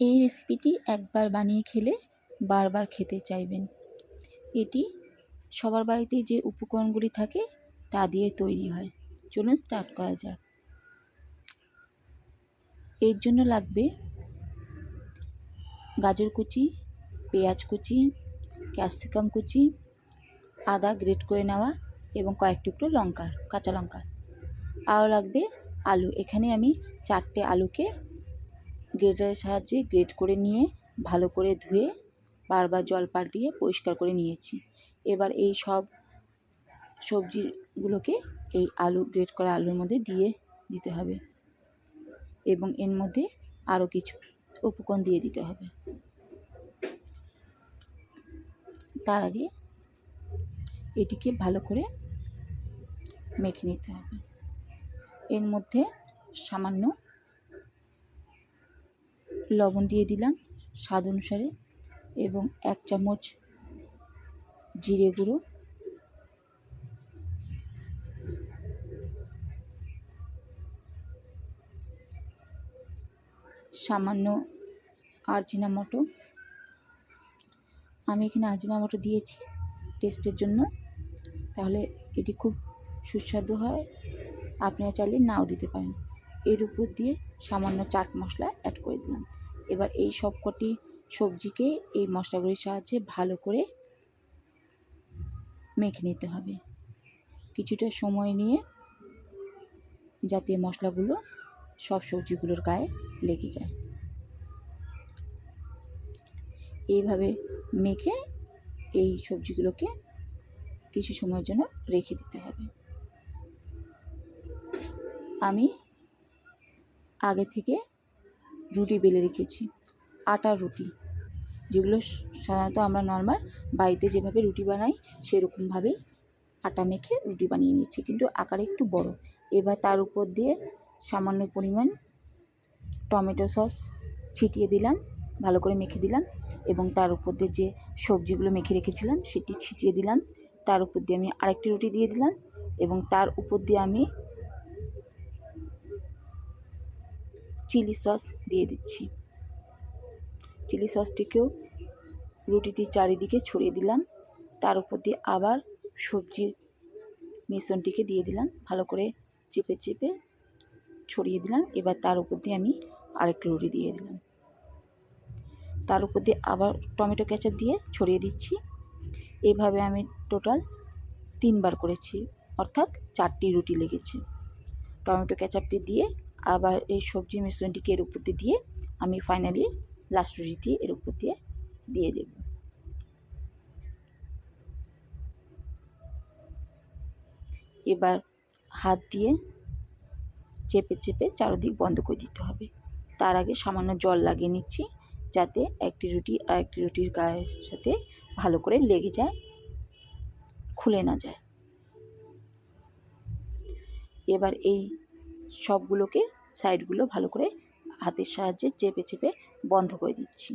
এই রেসিপিটি একবার বানিয়ে খেলে বারবার খেতে চাইবেন। এটি সবার বাড়িতে যে উপকরণগুলি থাকে তা দিয়ে তৈরি হয়। চলুন স্টার্ট করা যাক। এর জন্য লাগবে গাজর কুচি, পেঁয়াজ কুচি, ক্যাপসিকাম কুচি, আদা গ্রেট করে নেওয়া এবং কয়েক টুকরো লঙ্কার, কাঁচা লঙ্কা আরও লাগবে আলু। এখানে আমি চারটে আলুকে গ্রেটারের সাহায্যে গ্রেট করে নিয়ে, ভালো করে ধুয়ে বারবার জল পাল্টিয়ে পরিষ্কার করে নিয়েছি। এবার এই সব সবজিগুলোকে এই আলু, গ্রেট করা আলুর মধ্যে দিয়ে দিতে হবে। এবং এর মধ্যে আরও কিছু উপকরণ দিয়ে দিতে হবে। তার আগে এটিকে ভালো করে মেখে নিতে হবে। এর মধ্যে সামান্য লবণ দিয়ে দিলাম স্বাদ অনুসারে এবং এক চামচ জিরে গুঁড়ো। সামান্য মটো। আমি এখানে মটো দিয়েছি টেস্টের জন্য। তাহলে এটি খুব সুস্বাদু হয়। আপনারা চাইলে নাও দিতে পারেন। এর উপর দিয়ে সামান্য চাট মশলা অ্যাড করে দিলাম। এবার এই সব কটি সবজিকে এই মশলাগুলির সাহায্যে ভালো করে মেখে নিতে হবে। কিছুটা সময় নিয়ে যাতে মশলাগুলো সব সবজিগুলোর গায়ে লেগে যায়। এইভাবে মেখে এই সবজিগুলোকে কিছু সময়ের জন্য রেখে দিতে হবে। আমি আগে থেকে রুটি বেলে রেখেছি আটার রুটি। যেগুলো সাধারণত আমরা নর্মাল বাড়িতে যেভাবে রুটি বানাই, সেরকমভাবে আটা মেখে রুটি বানিয়ে নিচ্ছি। কিন্তু আকারে একটু বড়। এবার তার উপর দিয়ে সামান্য পরিমাণ টমেটো সস ছিটিয়ে দিলাম, ভালো করে মেখে দিলাম এবং তার উপর দিয়ে যে সবজিগুলো মেখে রেখেছিলাম, সেটি ছিটিয়ে দিলাম। তার উপর দিয়ে আমি আরেকটি রুটি দিয়ে দিলাম এবং তার উপর দিয়ে আমি চিলি সস দিয়ে দিচ্ছি। চিলি সসটিকেও রুটিটির চারিদিকে ছড়িয়ে দিলাম। তার উপর দিয়ে আবার সবজির মিশ্রণটিকে দিয়ে দিলাম। ভালো করে চেপে চেপে ছড়িয়ে দিলাম। এবার তার উপর দিয়ে আমি আরেকটি রুটি দিয়ে দিলাম। তার উপর দিয়ে আবার টমেটো কেচাপ দিয়ে ছড়িয়ে দিচ্ছি। এভাবে আমি টোটাল তিনবার করেছি। অর্থাৎ চারটি রুটি লেগেছে। টমেটো কেচাপটি দিয়ে আবার এই সবজি মিশ্রণটিকে এর উপর দিয়ে আমি ফাইনালি লাস্ট রুটি এর উপর দিয়ে দিয়ে দেব। এবার হাত দিয়ে চেপে চেপে চারদিক বন্ধ করে দিতে হবে। তার আগে সামান্য জল লাগিয়ে নিচ্ছি যাতে একটি রুটি আর একটি রুটির গায়ের সাথে ভালো করে লেগে যায়, খুলে না যায়। এবার এই সবগুলোকে সাইডগুলো ভালো করে হাতের সাহায্যে চেপে চেপে বন্ধ করে দিচ্ছি।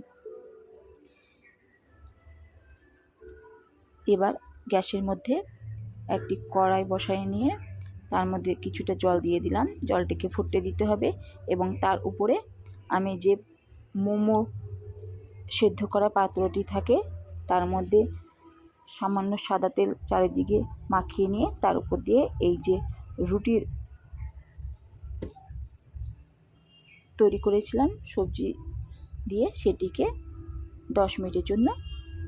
এবার গ্যাসের মধ্যে একটি কড়াই বসাই নিয়ে তার মধ্যে কিছুটা জল দিয়ে দিলাম। জলটিকে ফুটতে দিতে হবে এবং তার উপরে আমি যে মোমো সেদ্ধ করা পাত্রটি থাকে, তার মধ্যে সামান্য সাদা তেল চারিদিকে মাখিয়ে নিয়ে তার উপর দিয়ে এই যে রুটির তৈরি করেছিলাম সবজি দিয়ে সেটিকে দশ মিনিটের জন্য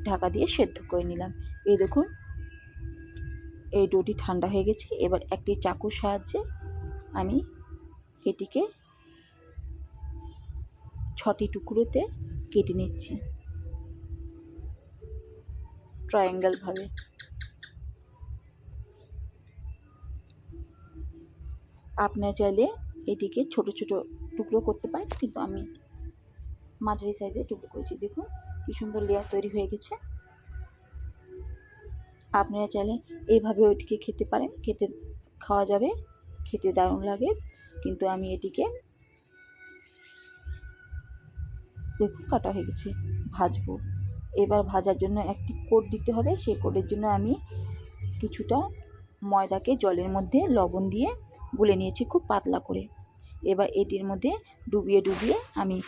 ঢাকা দিয়ে সেদ্ধ করে নিলাম। এই দেখুন, এই ডোটি ঠান্ডা হয়ে গেছে। এবার একটি চাকুর সাহায্যে আমি এটিকে ছটি টুকরোতে কেটে নিচ্ছি। ট্রায়াঙ্গেলভাবে আপনার চাইলে এটিকে ছোট ছোট টুকরো করতে পারেন, কিন্তু আমি মাঝারি সাইজে টুকরো করেছি। দেখুন, কী সুন্দর লেয়ার তৈরি হয়ে গেছে। আপনারা চাইলে এইভাবে ওইটিকে খেতে পারেন। খেতে, খাওয়া যাবে, খেতে দারুণ লাগে। কিন্তু আমি এটিকে দেখুন, কাটা হয়ে গেছে, ভাজবো। এবার ভাজার জন্য একটি কোড দিতে হবে। সেই কোডের জন্য আমি কিছুটা ময়দাকে জলের মধ্যে লবণ দিয়ে গুলে নিয়েছি খুব পাতলা করে। এবার এটির মধ্যে ডুবিয়ে ডুবিয়ে আমি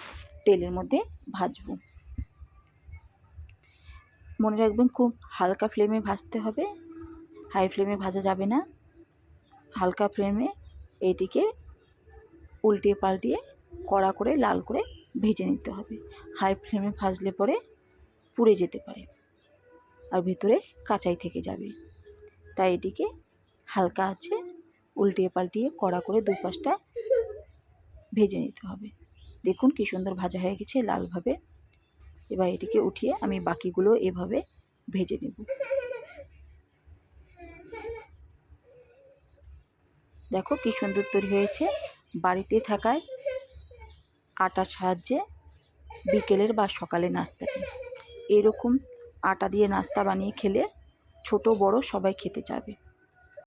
তেলের মধ্যে ভাজবো। মনে রাখবেন, খুব হালকা ফ্লেমে ভাজতে হবে। হাই ফ্লেমে ভাজা যাবে না। হালকা ফ্লেমে এটিকে উল্টিয়ে পাল্টিয়ে কড়া করে লাল করে ভেজে নিতে হবে। হাই ফ্লেমে ভাজলে পরে পুড়ে যেতে পারে আর ভিতরে কাঁচাই থেকে যাবে। তাই এটিকে হালকা আছে উল্টিয়ে পাল্টিয়ে কড়া করে দুই পাশটা ভেজে নিতে হবে। দেখুন কী সুন্দর ভাজা হয়ে গেছে লালভাবে। এবার এটিকে উঠিয়ে আমি বাকিগুলো এভাবে ভেজে নেব। দেখো কী সুন্দর তৈরি হয়েছে। বাড়িতে থাকায় আটার সাহায্যে বিকেলের বা সকালে নাস্তাটি। এরকম আটা দিয়ে নাস্তা বানিয়ে খেলে ছোট বড় সবাই খেতে চাবে।